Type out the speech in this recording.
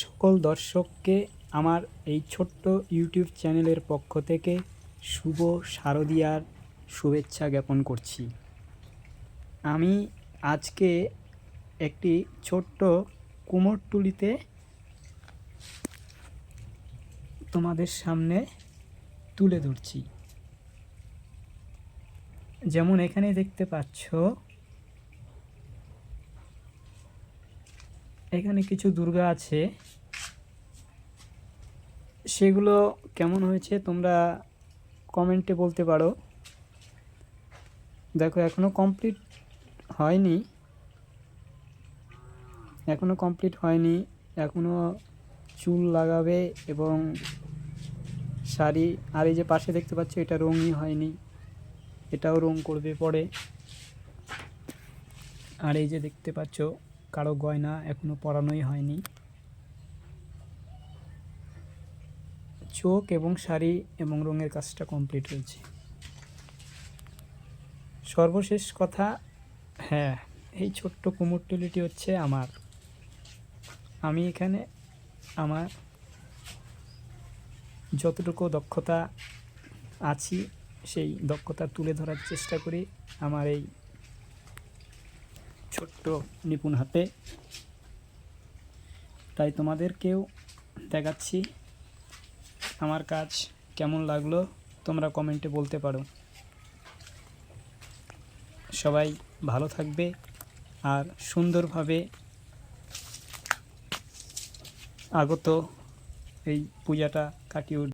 সকল দর্শককে আমার এই ছোট্ট ইউটিউব চ্যানেলের পক্ষ থেকে শুভ শারদীয়ার শুভেচ্ছা জ্ঞাপন করছি। আমি আজকে একটি ছোট্ট কুমোরটুলিতে তোমাদের সামনে তুলে ধরছি। যেমন এখানে দেখতে পাচ্ছ এখানে কিছু দুর্গা আছে। সেগুলো কেমন হয়েছে তোমরা কমেন্টে বলতে পারো। দেখো, এখনও কমপ্লিট হয়নি। এখনও কমপ্লিট হয়নি। এখনও চুল লাগাবে এবং শাড়ি, আর এই যে পাশে দেখতে পাচ্ছ, এটা রঙই হয়নি। এটাও রং করবে পরে। আর এই যে দেখতে পাচ্ছ কারও গয়না এখনও পরানোই হয়নি। চোখ এবং শাড়ি এবং রঙের কাজটা কমপ্লিট হয়েছে। সর্বশেষ কথা হ্যাঁ এই ছোট্ট কুমোরটুলিটি হচ্ছে আমার। আমি এখানে আমার যতটুকু দক্ষতা আছি, সেই দক্ষতা তুলে ধরার চেষ্টা করি। আমার এই ছোট্ট নিপুণ হাতে। তাই তোমাদেরকেও দেখাচ্ছি আমার কাজ কেমন লাগল, তোমরা কমেন্টে বলতে পারো। সবাই ভালো থাকবে আর সুন্দরভাবে আগত এই পূজাটা কাটিয়ে